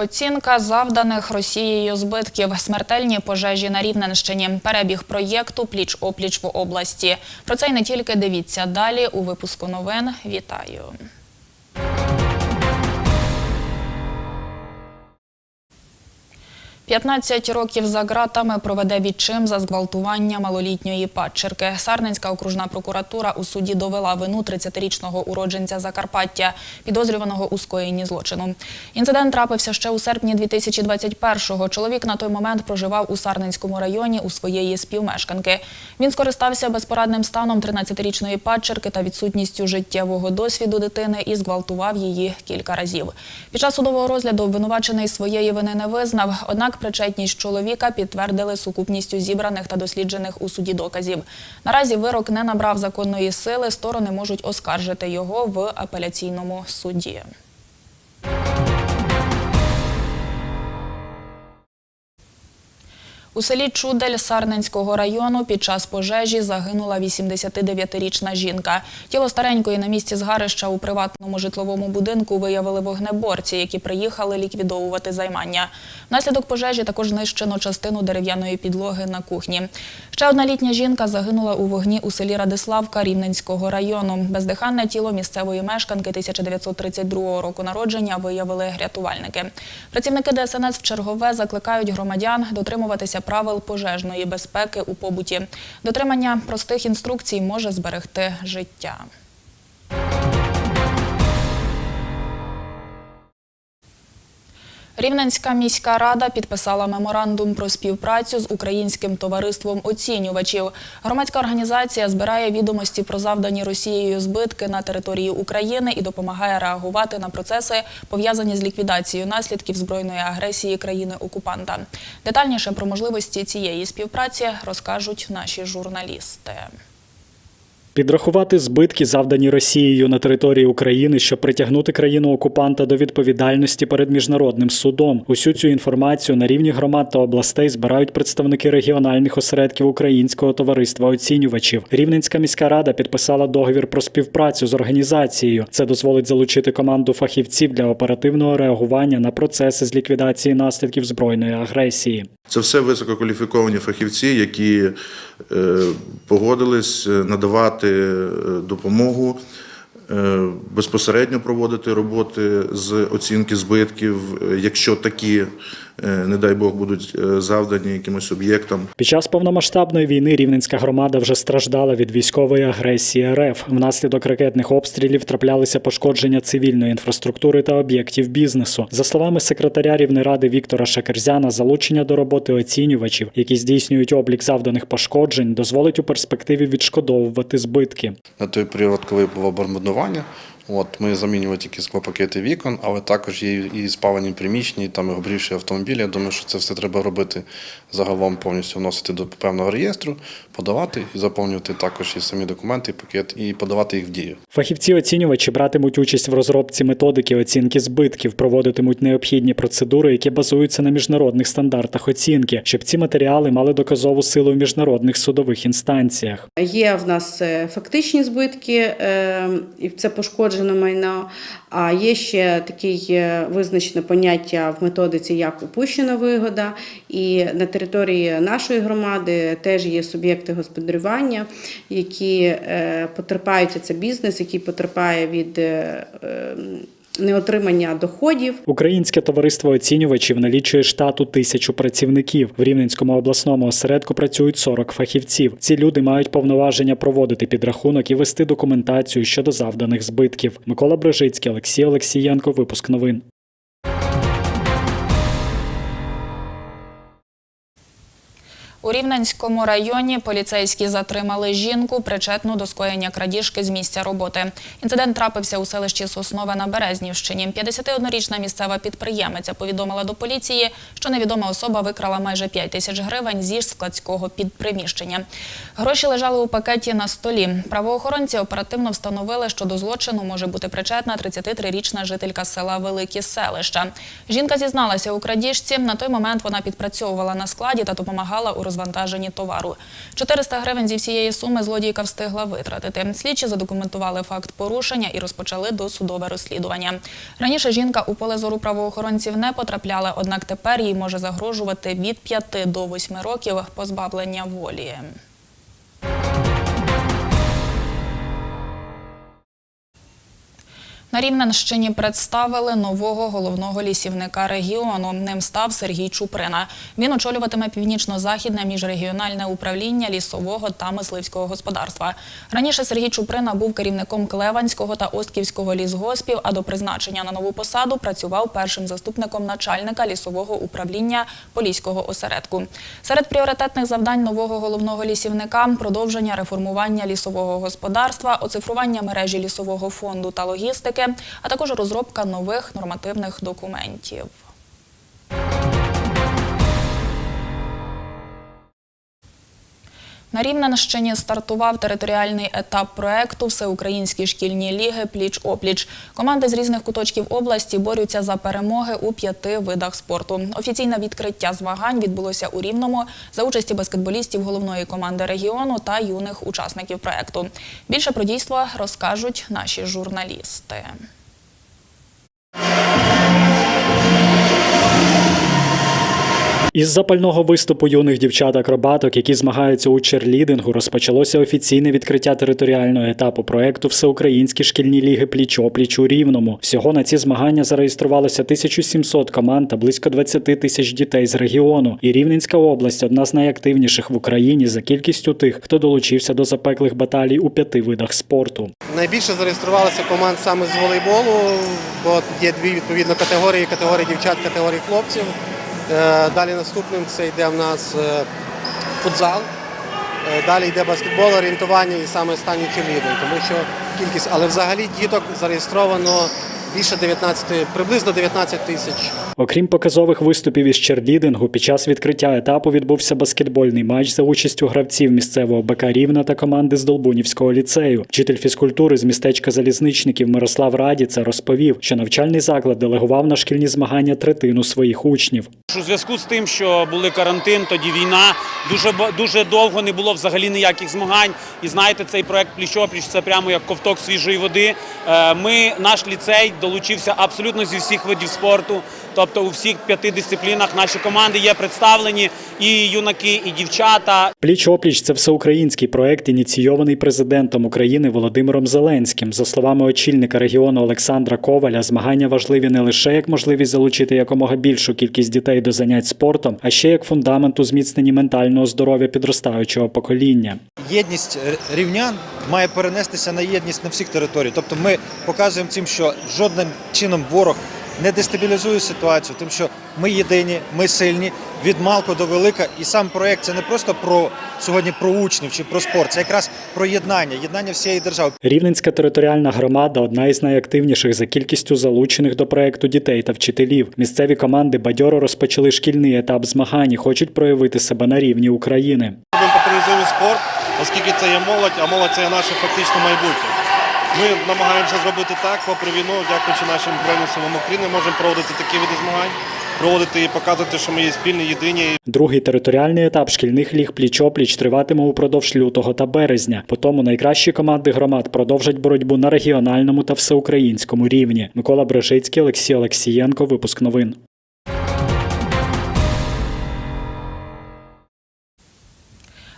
Оцінка завданих Росією збитків, смертельні пожежі на Рівненщині, перебіг проєкту «Пліч-опліч» в області. Про це й не тільки дивіться далі у випуску новин. Вітаю! «15 років за ґратами проведе відчим за зґвалтування малолітньої падчерки. Сарненська окружна прокуратура у суді довела вину 30-річного уродженця Закарпаття, підозрюваного у скоєнні злочину. Інцидент трапився ще у серпні 2021-го. Чоловік на той момент проживав у Сарненському районі у своєї співмешканки. Він скористався безпорадним станом 13-річної падчерки та відсутністю життєвого досвіду дитини і зґвалтував її кілька разів. Під час судового розгляду обвинувачений своєї вини не визнав, однак причетність чоловіка підтвердили сукупністю зібраних та досліджених у суді доказів. Наразі вирок не набрав законної сили, сторони можуть оскаржити його в апеляційному суді. У селі Чудель Сарненського району під час пожежі загинула 89-річна жінка. Тіло старенької на місці згарища у приватному житловому будинку виявили вогнеборці, які приїхали ліквідовувати займання. Внаслідок пожежі також знищено частину дерев'яної підлоги на кухні. Ще одна літня жінка загинула у вогні у селі Радиславка Рівненського району. Бездиханне тіло місцевої мешканки 1932 року народження виявили рятувальники. Працівники ДСНС в чергове закликають громадян дотримуватися правил пожежної безпеки у побуті. Дотримання простих інструкцій може зберегти життя. Рівненська міська рада підписала меморандум про співпрацю з українським товариством оцінювачів. Громадська організація збирає відомості про завдані Росією збитки на території України і допомагає реагувати на процеси, пов'язані з ліквідацією наслідків збройної агресії країни-окупанта. Детальніше про можливості цієї співпраці розкажуть наші журналісти. Підрахувати збитки, завдані Росією на території України, щоб притягнути країну окупанта до відповідальності перед міжнародним судом. Усю цю інформацію на рівні громад та областей збирають представники регіональних осередків Українського товариства оцінювачів. Рівненська міська рада підписала договір про співпрацю з організацією. Це дозволить залучити команду фахівців для оперативного реагування на процеси з ліквідації наслідків збройної агресії. Це все висококваліфіковані фахівці, які е, погодились е, надавати е, допомогу, е, безпосередньо проводити роботи з оцінки збитків, якщо такі, е, не дай Бог, будуть е, завдані якимось об'єктам. Під час повномасштабної війни рівненська громада вже страждала від військової агресії РФ. Внаслідок ракетних обстрілів траплялися пошкодження цивільної інфраструктури та об'єктів бізнесу. За словами секретаря Рівнеради Віктора Шакерзяна, залучення до роботи оцінювачів, які здійснюють облік завданих пошкоджень, дозволить у перспективі відшкодовувати збитки. на той період, коли було бомбардування. От ми замінювали тільки склопакети вікон, але також є і спалені приміщення, і там і обрівші автомобілі. Я думаю, що це все треба робити загалом повністю вносити до певного реєстру, подавати і заповнювати також і самі документи, і пакет, і подавати їх в дію. Фахівці-оцінювачі братимуть участь в розробці методики оцінки збитків, проводитимуть необхідні процедури, які базуються на міжнародних стандартах оцінки, щоб ці матеріали мали доказову силу в міжнародних судових інстанціях. Є в нас е, фактичні збитки, е, і це пошкоджене майно. А є ще таке визначене поняття в методиці як упущена вигода. І на території нашої громади теж є суб'єкти господарювання, які е, потерпають це бізнес, який потерпає від е, неотримання доходів. Українське товариство оцінювачів налічує штату тисячу працівників. В Рівненському обласному осередку працюють 40 фахівців. Ці люди мають повноваження проводити підрахунок і вести документацію щодо завданих збитків. Микола Брижицький, Олексій Олексієнко. Випуск новин. У Рівненському районі поліцейські затримали жінку, причетну до скоєння крадіжки з місця роботи. Інцидент трапився у селищі Соснове на Березнівщині. 51-річна місцева підприємиця повідомила до поліції, що невідома особа викрала майже 5 тисяч гривень зі складського підприміщення. Гроші лежали у пакеті на столі. Правоохоронці оперативно встановили, що до злочину може бути причетна 33-річна жителька села Великі Селища. Жінка зізналася у крадіжці. На той момент вона підпрацьовувала на складі та допомагала у розвантаженні товару. 400 гривень зі всієї суми злодійка встигла витратити. Слідчі задокументували факт порушення і розпочали досудове розслідування. Раніше жінка у поле зору правоохоронців не потрапляла, однак тепер їй може загрожувати від 5 до 8 років позбавлення волі. На Рівненщині представили нового головного лісівника регіону. Ним став Сергій Чуприна. Він очолюватиме північно-західне міжрегіональне управління лісового та мисливського господарства. Раніше Сергій Чуприна був керівником Клеванського та Остківського лісгоспів, а до призначення на нову посаду працював першим заступником начальника лісового управління Поліського осередку. Серед пріоритетних завдань нового головного лісівника продовження реформування лісового господарства, оцифрування мережі лісового фонду та логістики, а також розробка нових нормативних документів. На Рівненщині стартував територіальний етап проекту Всеукраїнські шкільні ліги Пліч-опліч. Команди з різних куточків області борються за перемоги у п'яти видах спорту. Офіційне відкриття змагань відбулося у Рівному за участі баскетболістів головної команди регіону та юних учасників проекту. Більше про дійство розкажуть наші журналісти. Із запального виступу юних дівчат-акробаток, які змагаються у черлідингу, розпочалося офіційне відкриття територіального етапу проекту Всеукраїнські шкільні ліги пліч-опліч у Рівному. Всього на ці змагання зареєструвалося 1700 команд та близько 20 тисяч дітей з регіону. І Рівненська область одна з найактивніших в Україні за кількістю тих, хто долучився до запеклих баталій у п'яти видах спорту. Найбільше зареєструвалося команд саме з волейболу, бо є дві відповідно категорії: категорії дівчат, категорії хлопців. Е, Далі наступним це йде в нас е, футзал. Е, Далі йде баскетбол, орієнтування і саме останній черлідинг, тому що кількість, але взагалі діток зареєстровано більше 19, приблизно 19 тисяч. Окрім показових виступів із черлідингу, під час відкриття етапу відбувся баскетбольний матч за участю гравців місцевого БК Рівна та команди з Долбунівського ліцею. Вчитель фізкультури з містечка залізничників Мирослав Радіца розповів, що навчальний заклад делегував на шкільні змагання третину своїх учнів. У зв'язку з тим, що були карантин, тоді війна, дуже дуже довго не було взагалі ніяких змагань. І знаєте, цей проект пліч-опліч це прямо як ковток свіжої води. Е, Ми, наш ліцей, долучився абсолютно зі всіх видів спорту. Тобто у всіх п'яти дисциплінах наші команди є представлені і юнаки, і дівчата. Пліч опліч це всеукраїнський проект, ініційований президентом України Володимиром Зеленським. За словами очільника регіону Олександра Коваля, змагання важливі не лише як можливість залучити якомога більшу кількість дітей до занять спортом, а ще як фундамент у зміцненні ментального здоров'я підростаючого покоління. єдність рівнян має перенестися на єдність на всіх територіях. Тобто ми показуємо цим, що жодним чином ворог не дестабілізує ситуацію, тим, що ми єдині, ми сильні від малку до велика. І сам проект це не просто про сьогодні про учнів чи про спорт, це якраз про єднання, єднання всієї держави. Рівненська територіальна громада одна із найактивніших за кількістю залучених до проекту дітей та вчителів. Місцеві команди бадьоро розпочали шкільний етап змагань і хочуть проявити себе на рівні України. Спорт, оскільки це є молодь, а молодь це є наше фактично майбутнє. Ми намагаємося зробити так, попри війну, дякуючи нашим Збройним України, можемо проводити такі види змагань, проводити і показувати, що ми є спільні, єдині. Другий територіальний етап шкільних ліг пліч-опліч триватиме упродовж лютого та березня. Потім найкращі команди громад продовжать боротьбу на регіональному та всеукраїнському рівні. Микола Брежицький, Олексій Олексієнко. Випуск новин.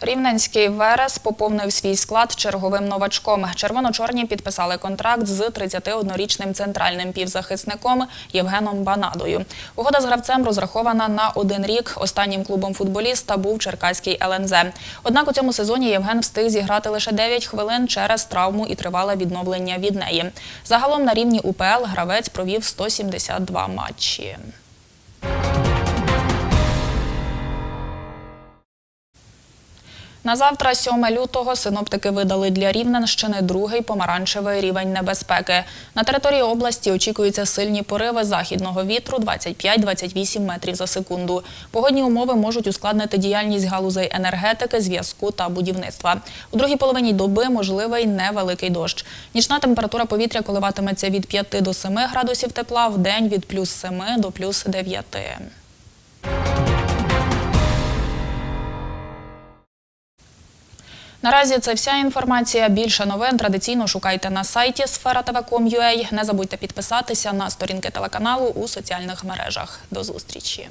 Рівненський Верес поповнив свій склад черговим новачком. Червоно-чорні підписали контракт з 31-річним центральним півзахисником Євгеном Банадою. Угода з гравцем розрахована на один рік. Останнім клубом футболіста був Черкаський ЛНЗ. Однак у цьому сезоні Євген встиг зіграти лише 9 хвилин через травму і тривале відновлення від неї. Загалом на рівні УПЛ гравець провів 172 матчі. На завтра, 7 лютого, синоптики видали для Рівненщини другий помаранчевий рівень небезпеки. На території області очікуються сильні пориви західного вітру 25-28 метрів за секунду. Погодні умови можуть ускладнити діяльність галузей енергетики, зв'язку та будівництва. У другій половині доби можливий невеликий дощ. Нічна температура повітря коливатиметься від 5 до 7 градусів тепла, в день від плюс 7 до плюс 9. Наразі це вся інформація. Більше новин традиційно шукайте на сайті sfera.tv.com.ua. Не забудьте підписатися на сторінки телеканалу у соціальних мережах. До зустрічі.